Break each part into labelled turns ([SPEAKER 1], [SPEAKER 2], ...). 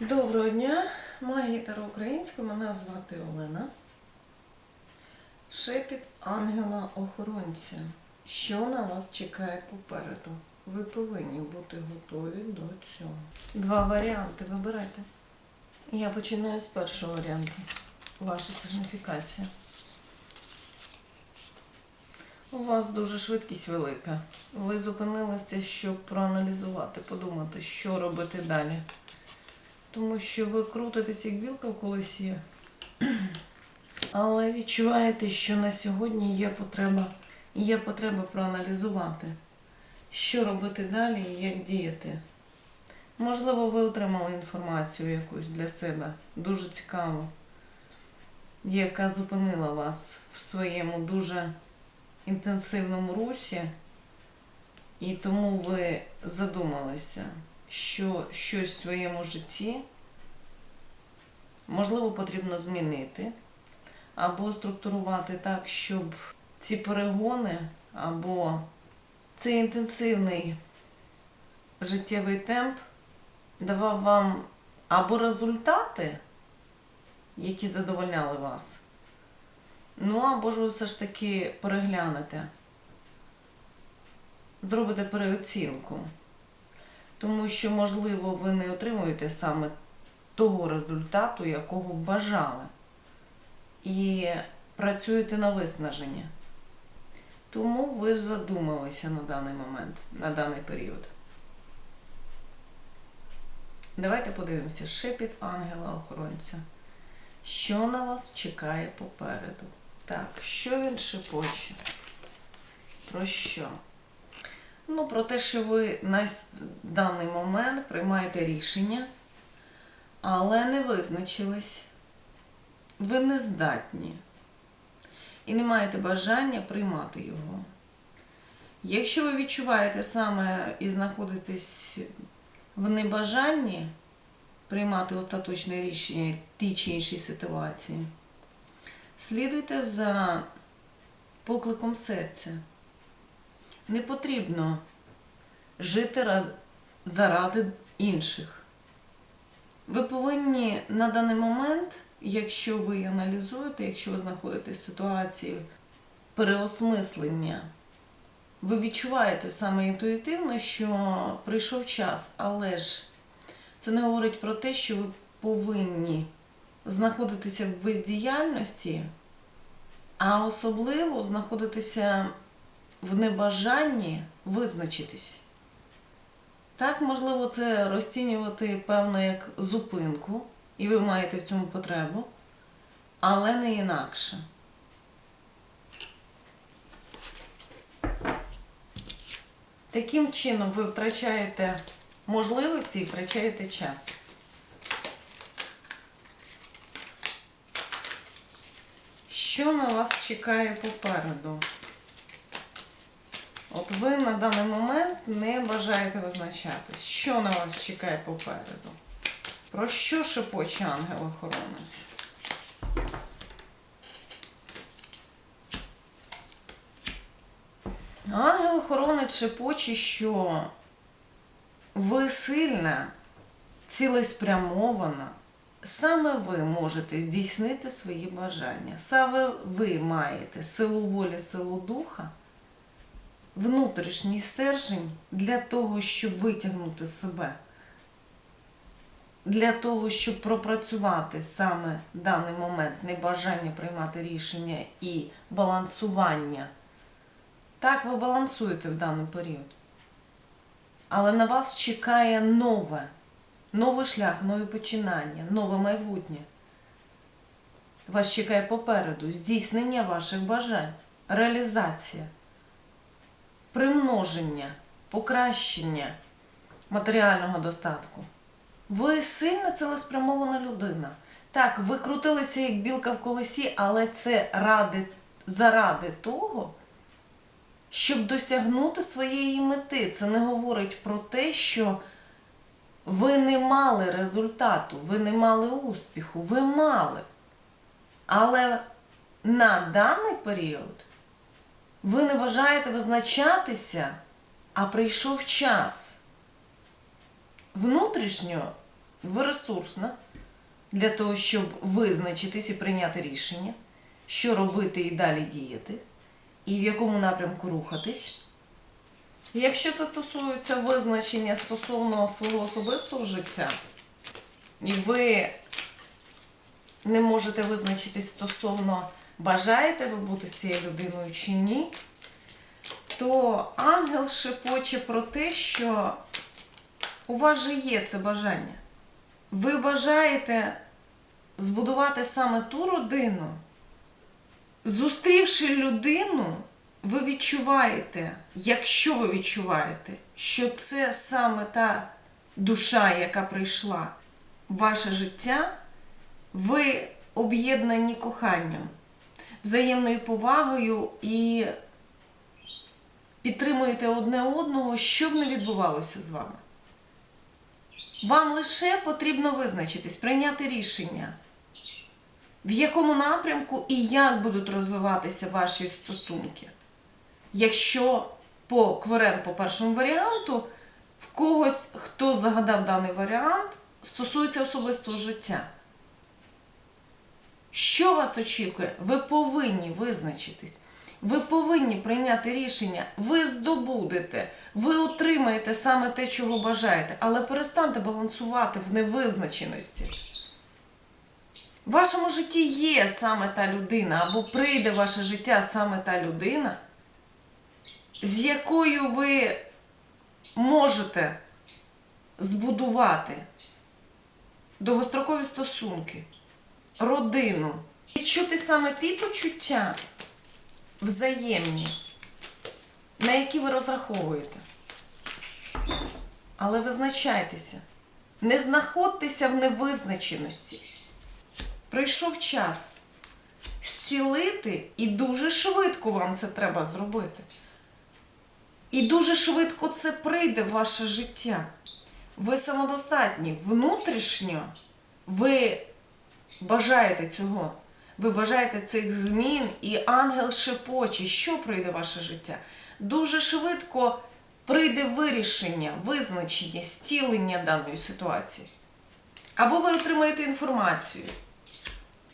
[SPEAKER 1] Доброго дня, магія Таро українською, мене звати Олена. Шепіт ангела-охоронця. Що на вас чекає попереду? Ви повинні бути готові до цього. Два варіанти вибирайте. Я починаю з першого варіанту. Ваша сигніфікація. У вас дуже швидкість велика. Ви зупинилися, щоб проаналізувати, подумати, що робити далі. Тому що ви крутитесь як білка в колесі, але відчуваєте, що на сьогодні є потреба, є потреба проаналізувати, що робити далі і як діяти. Можливо, ви отримали інформацію якусь для себе, дуже цікаву, яка зупинила вас в своєму дуже інтенсивному русі, і тому ви задумалися що щось в своєму житті можливо потрібно змінити, або структурувати так, щоб ці перегони, або цей інтенсивний життєвий темп давав вам або результати, які задовольняли вас, ну або ж ви все ж таки переглянете, зробите переоцінку тому що, можливо, ви не отримуєте саме того результату, якого бажали, і працюєте на виснаження. Тому ви задумалися на даний момент, на даний період. Давайте подивимося шепіт ангела-охоронця. Що на вас чекає попереду? Так, що він шепоче? Про що? Ну, про те, що ви на даний момент приймаєте рішення, але не визначились, ви не здатні і не маєте бажання приймати його. Якщо ви відчуваєте саме і знаходитесь в небажанні приймати остаточне рішення в тій чи іншій ситуації, слідуйте за покликом серця. Не потрібно жити заради інших. Ви повинні на даний момент, якщо ви аналізуєте, якщо ви знаходитесь в ситуації переосмислення, ви відчуваєте саме інтуїтивно, що прийшов час, але ж це не говорить про те, що ви повинні знаходитися в бездіяльності, а особливо знаходитися в небажанні визначитись. Так, можливо, це розцінювати певно як зупинку, і ви маєте в цьому потребу, але не інакше. Таким чином ви втрачаєте можливості і втрачаєте час. Що на вас чекає попереду? От ви на даний момент не бажаєте визначатись, що на вас чекає попереду. Про що шепоче ангел-охоронець? Ангел-охоронець шепоче, що ви сильна, цілеспрямована, саме ви можете здійснити свої бажання. Саме ви маєте силу волі, силу духа внутрішній стержень для того, щоб витягнути себе, для того, щоб пропрацювати саме даний момент небажання приймати рішення і балансування. Так, ви балансуєте в даний період. Але на вас чекає нове, новий шлях, нові починання, нове майбутнє. Вас чекає попереду здійснення ваших бажань, реалізація примноження, покращення матеріального достатку. Ви сильна цілеспрямована людина. Так, ви крутилися як білка в колесі, але це ради, заради того, щоб досягнути своєї мети. Це не говорить про те, що ви не мали результату, ви не мали успіху, ви мали. Але на даний період ви не бажаєте визначатися, а прийшов час внутрішньо ви ресурсна для того, щоб визначитись і прийняти рішення, що робити і далі діяти, і в якому напрямку рухатись. Якщо це стосується визначення стосовно свого особистого життя, і ви не можете визначитись стосовно бажаєте ви бути з цією людиною чи ні, то ангел шепоче про те, що у вас же є це бажання. Ви бажаєте збудувати саме ту родину, зустрівши людину, ви відчуваєте, якщо ви відчуваєте, що це саме та душа, яка прийшла в ваше життя, ви об'єднані коханням, взаємною повагою і підтримуєте одне одного, що б не відбувалося з вами. Вам лише потрібно визначитись, прийняти рішення, в якому напрямку і як будуть розвиватися ваші стосунки. Якщо по кверен по першому варіанту, в когось, хто загадав даний варіант, стосується особистого життя. Що вас очікує? Ви повинні визначитись. Ви повинні прийняти рішення, ви здобудете, ви отримаєте саме те, чого бажаєте, але перестаньте балансувати в невизначеності. В вашому житті є саме та людина, або прийде в ваше життя саме та людина, з якою ви можете збудувати довгострокові стосунки, родину, відчути саме ті почуття взаємні, на які ви розраховуєте. Але визначайтеся, не знаходьтеся в невизначеності. Прийшов час зцілити, і дуже швидко вам це треба зробити. І дуже швидко це прийде в ваше життя. Ви самодостатні внутрішньо, ви бажаєте цього. Ви бажаєте цих змін, і ангел шепоче, що прийде в ваше життя. Дуже швидко прийде вирішення, визначення, стілення даної ситуації. Або ви отримаєте інформацію.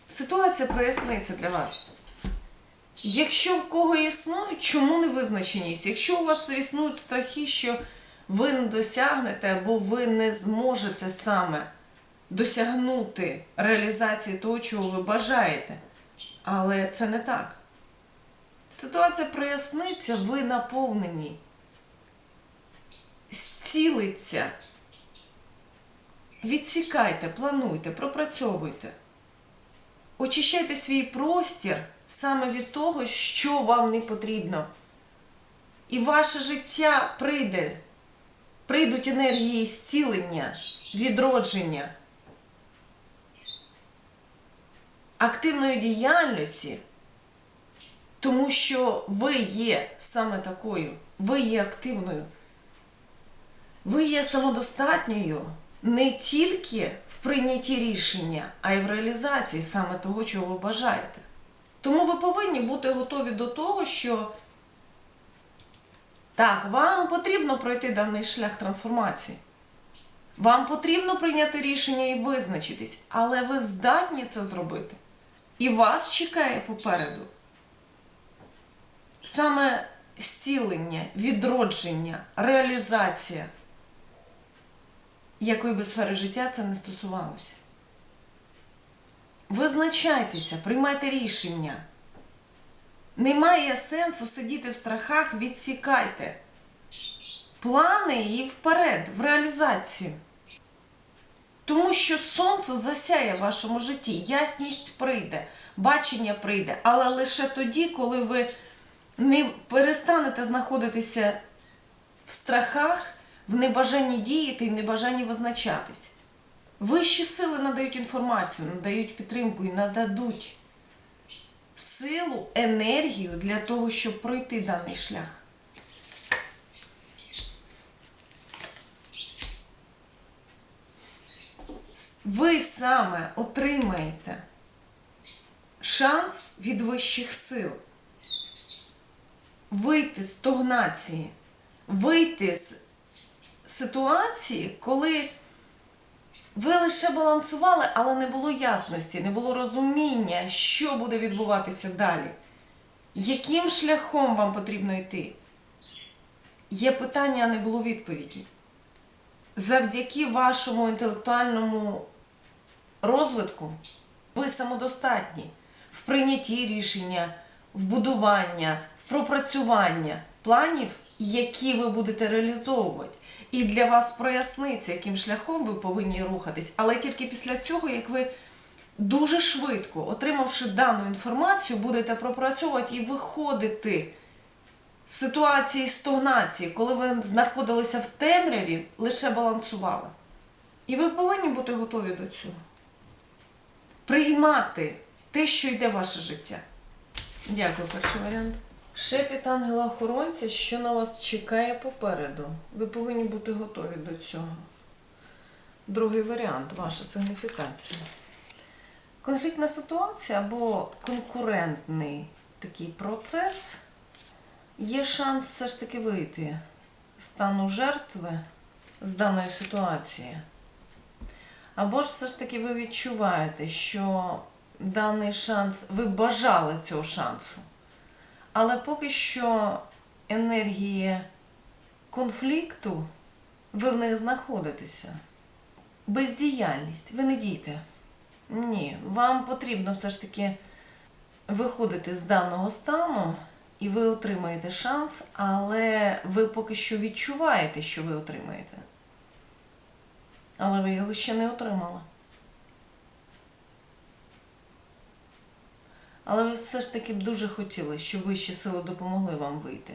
[SPEAKER 1] Ситуація проясниться для вас. Якщо в кого існують, чому не визначеність? Якщо у вас існують страхи, що ви не досягнете або ви не зможете саме досягнути реалізації того, чого ви бажаєте. Але це не так. Ситуація проясниться, ви наповнені, зцілиться. Відсікайте, плануйте, пропрацьовуйте. Очищайте свій простір саме від того, що вам не потрібно. І ваше життя прийде. Прийдуть енергії зцілення, відродження, активної діяльності, тому що ви є саме такою, ви є активною, ви є самодостатньою не тільки в прийнятті рішення, а й в реалізації саме того, чого ви бажаєте. Тому ви повинні бути готові до того, що так, вам потрібно пройти даний шлях трансформації. Вам потрібно прийняти рішення і визначитись, але ви здатні це зробити. І вас чекає попереду саме зцілення, відродження, реалізація, якої би сфери життя це не стосувалося. Визначайтеся, приймайте рішення. Немає сенсу сидіти в страхах, відсікайте плани і вперед, в реалізацію. Тому що сонце засяє в вашому житті, ясність прийде, бачення прийде, але лише тоді, коли ви не перестанете знаходитися в страхах, в небажанні діяти і в небажанні визначатись. Вищі сили надають інформацію, надають підтримку і нададуть силу, енергію для того, щоб пройти даний шлях. Ви саме отримаєте шанс від вищих сил вийти з стогнації, вийти з ситуації, коли Ви лише балансували, але не було ясності, не було розуміння, що буде відбуватися далі. Яким шляхом вам потрібно йти? Є питання, а не було відповіді. Завдяки вашому інтелектуальному розвитку ви самодостатні в прийнятті рішення, в будування, в пропрацювання планів, які ви будете реалізовувати. І для вас проясниться, яким шляхом ви повинні рухатись. Але тільки після цього, як ви дуже швидко, отримавши дану інформацію, будете пропрацьовувати і виходити з ситуації стогнації, коли ви знаходилися в темряві, лише балансували. І ви повинні бути готові до цього. Приймати те, що йде в ваше життя. Дякую, перший варіант. Шепіт ангела-охоронця, що на вас чекає попереду. Ви повинні бути готові до цього. Другий варіант ваша сигніфікація. Конфліктна ситуація або конкурентний такий процес. Є шанс все ж таки вийти стану жертви з даної ситуації. Або ж все ж таки ви відчуваєте, що даний шанс, ви бажали цього шансу. Але поки що енергії конфлікту, ви в них знаходитеся. Бездіяльність, ви не дійте. Ні, вам потрібно все ж таки виходити з даного стану, і ви отримаєте шанс, але ви поки що відчуваєте, що ви отримаєте. Але ви його ще не отримали. Але ви все ж таки б дуже хотіли, щоб вищі сили допомогли вам вийти.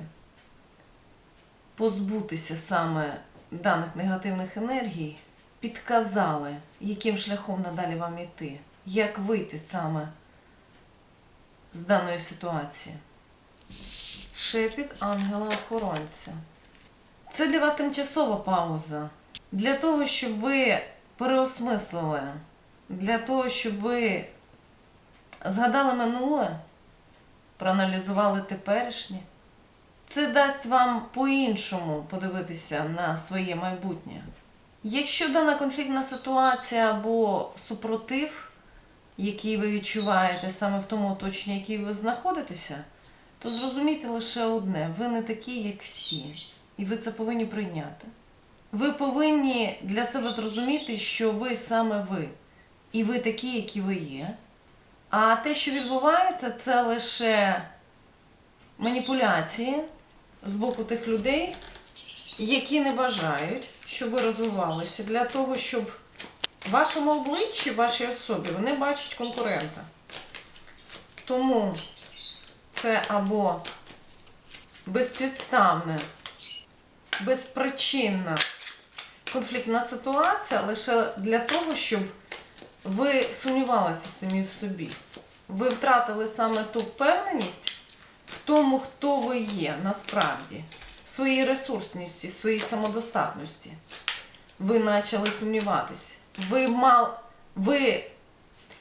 [SPEAKER 1] Позбутися саме даних негативних енергій, підказали, яким шляхом надалі вам іти, як вийти саме з даної ситуації. Шепіт ангела-охоронця. Це для вас тимчасова пауза. Для того, щоб ви переосмислили, для того, щоб ви згадали минуле, проаналізували теперішнє. Це дасть вам по-іншому подивитися на своє майбутнє. Якщо дана конфліктна ситуація або супротив, який ви відчуваєте саме в тому оточенні, якій ви знаходитеся, то зрозумійте лише одне: ви не такі, як всі, і ви це повинні прийняти. Ви повинні для себе зрозуміти, що ви саме ви, і ви такі, які ви є. А те, що відбувається, це лише маніпуляції з боку тих людей, які не бажають, щоб ви розвивалися, для того, щоб в вашому обличчі, вашій особі, вони бачать конкурента. Тому це або безпідставне, безпричинна конфліктна ситуація лише для того, щоб ви сумнівалися самі в собі. Ви втратили саме ту впевненість в тому, хто ви є насправді, в своїй ресурсності, в своїй самодостатності. Ви почали сумніватися. Ви, мал, ви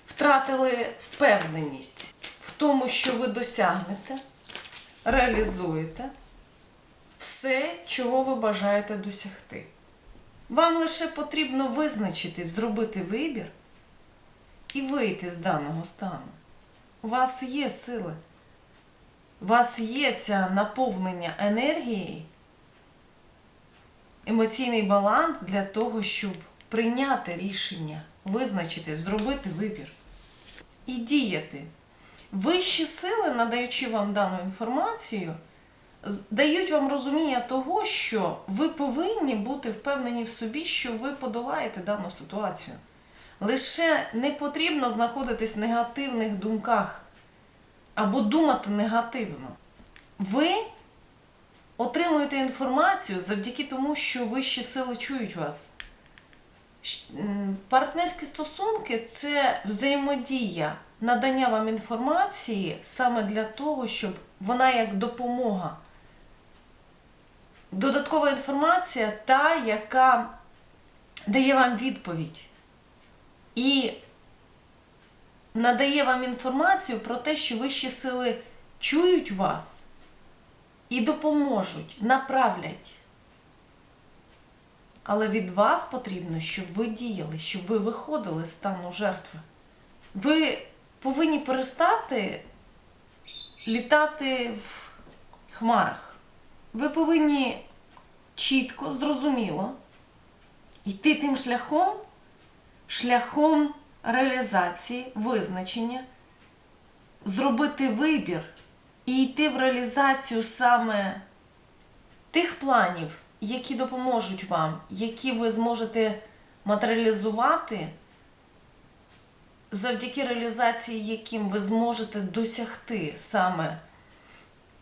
[SPEAKER 1] втратили впевненість в тому, що ви досягнете, реалізуєте все, чого ви бажаєте досягти. Вам лише потрібно визначити, зробити вибір і вийти з даного стану. У вас є сили. У вас є це наповнення енергією, емоційний баланс для того, щоб прийняти рішення, визначити, зробити вибір і діяти. Вищі сили, надаючи вам дану інформацію, дають вам розуміння того, що ви повинні бути впевнені в собі, що ви подолаєте дану ситуацію. Лише не потрібно знаходитись в негативних думках або думати негативно. Ви отримуєте інформацію завдяки тому, що вищі сили чують вас. Партнерські стосунки це взаємодія, надання вам інформації саме для того, щоб вона як допомога. Додаткова інформація та, яка дає вам відповідь і надає вам інформацію про те, що вищі сили чують вас і допоможуть, направлять. Але від вас потрібно, щоб ви діяли, щоб ви виходили з стану жертви. Ви повинні перестати літати в хмарах. Ви повинні чітко, зрозуміло йти тим шляхом, шляхом реалізації, визначення, зробити вибір і йти в реалізацію саме тих планів, які допоможуть вам, які ви зможете матеріалізувати, завдяки реалізації яким ви зможете досягти саме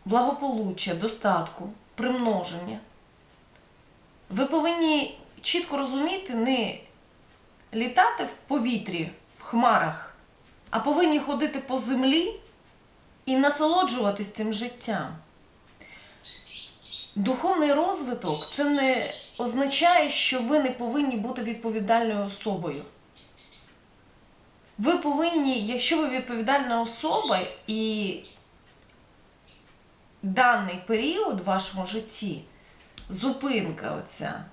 [SPEAKER 1] благополуччя, достатку, примноження. Ви повинні чітко розуміти, не літати в повітрі, в хмарах, а повинні ходити по землі і насолоджуватись цим життям. Духовний розвиток це не означає, що ви не повинні бути відповідальною особою. Ви повинні, якщо ви відповідальна особа і даний період в вашому житті, зупинка оця,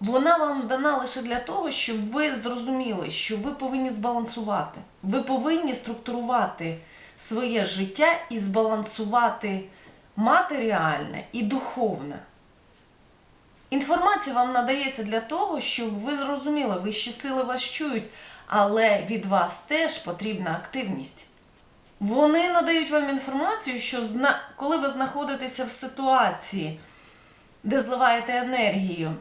[SPEAKER 1] вона вам дана лише для того, щоб ви зрозуміли, що ви повинні збалансувати. Ви повинні структурувати своє життя і збалансувати матеріальне і духовне. Інформація вам надається для того, щоб ви зрозуміли, вищі сили вас чують, але від вас теж потрібна активність. Вони надають вам інформацію, що зна... коли ви знаходитеся в ситуації, де зливаєте енергію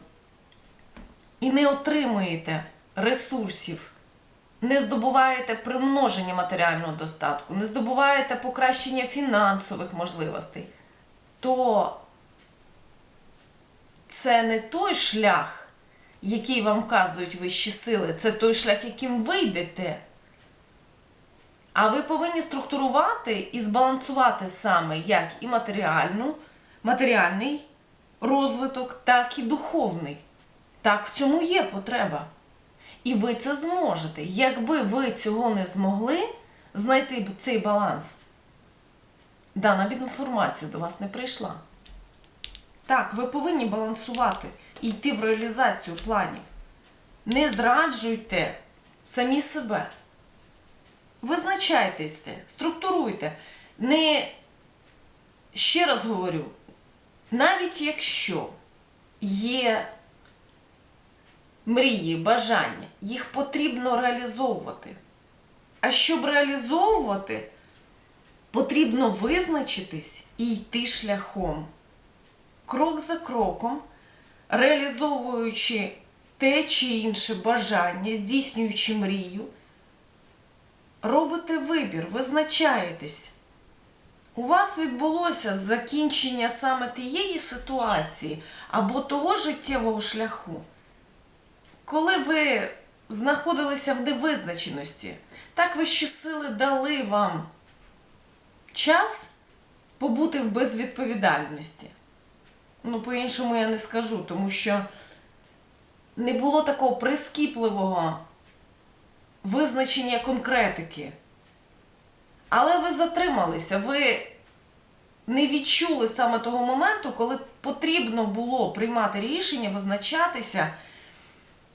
[SPEAKER 1] і не отримуєте ресурсів, не здобуваєте примноження матеріального достатку, не здобуваєте покращення фінансових можливостей, то це не той шлях, який вам вказують вищі сили, це той шлях, яким ви йдете. А ви повинні структурувати і збалансувати саме як і матеріальну, матеріальний розвиток, так і духовний. Так, в цьому є потреба. І ви це зможете. Якби ви цього не змогли знайти цей баланс, дана інформація до вас не прийшла. Так, ви повинні балансувати і йти в реалізацію планів. Не зраджуйте самі себе. Визначайтеся, структуруйте. Не ще раз говорю, навіть якщо є мрії, бажання, їх потрібно реалізовувати. А щоб реалізовувати, потрібно визначитись і йти шляхом, крок за кроком, реалізовуючи те чи інше бажання, здійснюючи мрію, робите вибір, визначаєтесь. У вас відбулося закінчення саме тієї ситуації або того життєвого шляху, коли ви знаходилися в невизначеності, так вищі сили дали вам час побути в безвідповідальності. Ну, по-іншому я не скажу, тому що не було такого прискіпливого визначення конкретики. Але ви затрималися, ви не відчули саме того моменту, коли потрібно було приймати рішення, визначатися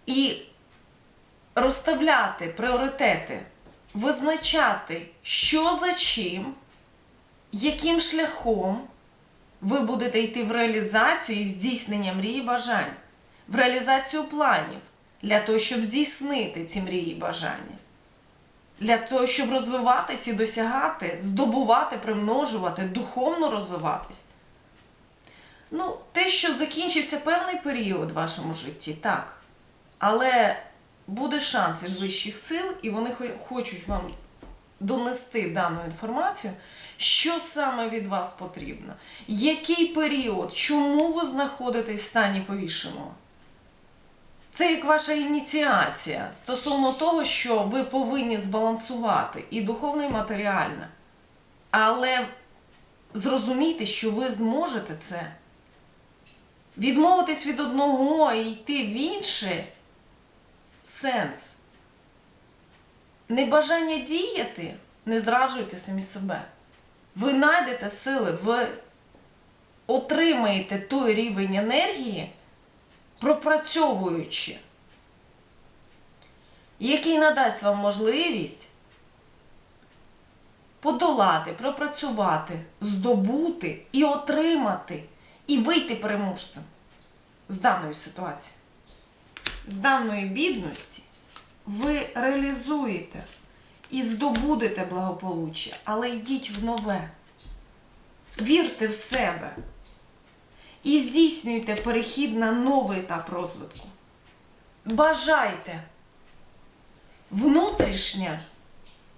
[SPEAKER 1] і розставляти пріоритети, визначати, що за чим, яким шляхом ви будете йти в реалізацію і в здійснення мрії бажань, в реалізацію планів для того, щоб здійснити ці мрії і бажання. Для того, щоб розвиватись і досягати, здобувати, примножувати, духовно розвиватись. Ну, те, що закінчився певний період в вашому житті, так. Але буде шанс від вищих сил, і вони хочуть вам донести дану інформацію, що саме від вас потрібно, який період, чому ви знаходитесь в стані повішеного. Це як ваша ініціація стосовно того, що ви повинні збалансувати і духовне, і матеріальне. Але зрозумійте, що ви зможете це. Відмовитись від одного і йти в інше сенс. Небажання діяти, не зраджуйте самі себе. Ви знайдете сили, ви отримаєте той рівень енергії, пропрацьовуючи, який надасть вам можливість подолати, пропрацювати, здобути і отримати, і вийти переможцем з даної ситуації, з даної бідності, ви реалізуєте і здобудете благополуччя, але йдіть в нове. Вірте в себе і здійснюйте перехід на новий етап розвитку. Бажайте. Внутрішня.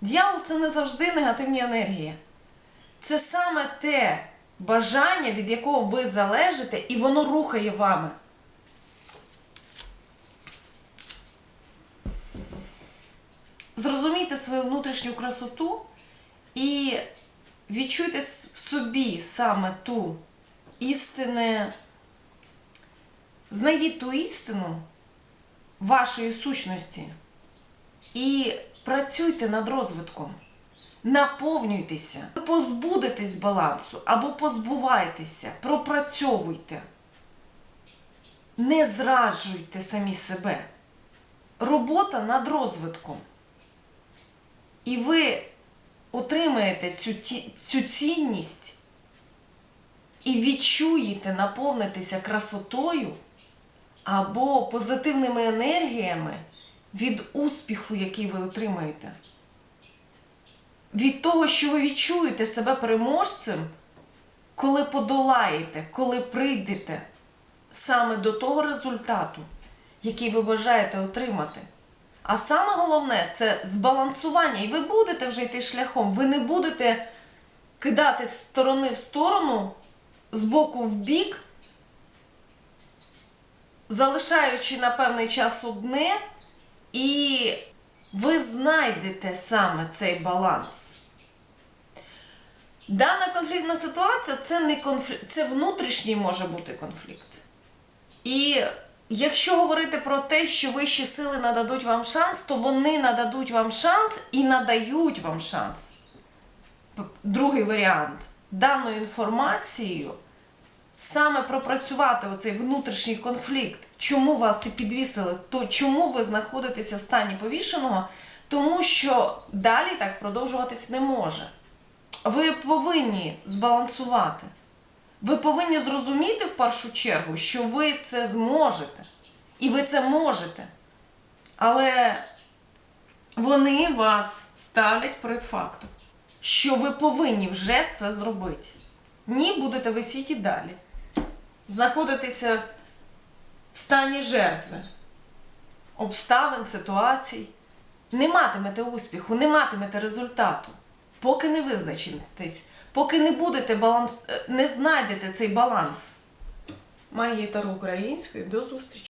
[SPEAKER 1] Дьявол це не завжди негативні енергії. Це саме те бажання, від якого ви залежите, і воно рухає вами. Зрозумійте свою внутрішню красоту і відчуйте в собі саме ту істине. Знайдіть ту істину вашої сущності і працюйте над розвитком. Наповнюйтеся, позбудетесь балансу або позбувайтеся, пропрацьовуйте. Не зраджуйте самі себе. Робота над розвитком. І ви отримаєте цю, цю цінність і відчуєте наповнитися красотою або позитивними енергіями від успіху, який ви отримаєте. Від того, що ви відчуєте себе переможцем, коли подолаєте, коли прийдете саме до того результату, який ви бажаєте отримати. А саме головне це збалансування. І ви будете вже йти шляхом. Ви не будете кидати з сторони в сторону, з боку в бік, залишаючи на певний час одне, і ви знайдете саме цей баланс. Дана конфліктна ситуація це не конфлікт, це внутрішній може бути конфлікт. І якщо говорити про те, що вищі сили нададуть вам шанс, то вони нададуть вам шанс і надають вам шанс. Другий варіант. Даною інформацією саме пропрацювати оцей внутрішній конфлікт, чому вас і підвісили, то чому ви знаходитеся в стані повішеного, тому що далі так продовжуватись не може. Ви повинні збалансувати. Ви повинні зрозуміти в першу чергу, що ви це зможете. І ви це можете. Але вони вас ставлять перед фактом, що ви повинні вже це зробити. Ні, будете висіти далі. Знаходитися в стані жертви, обставин, ситуацій. Не матимете успіху, не матимете результату, поки не визначитесь, поки не будете баланс, е, не знайдете цей баланс. Магія Таро української. До зустрічі!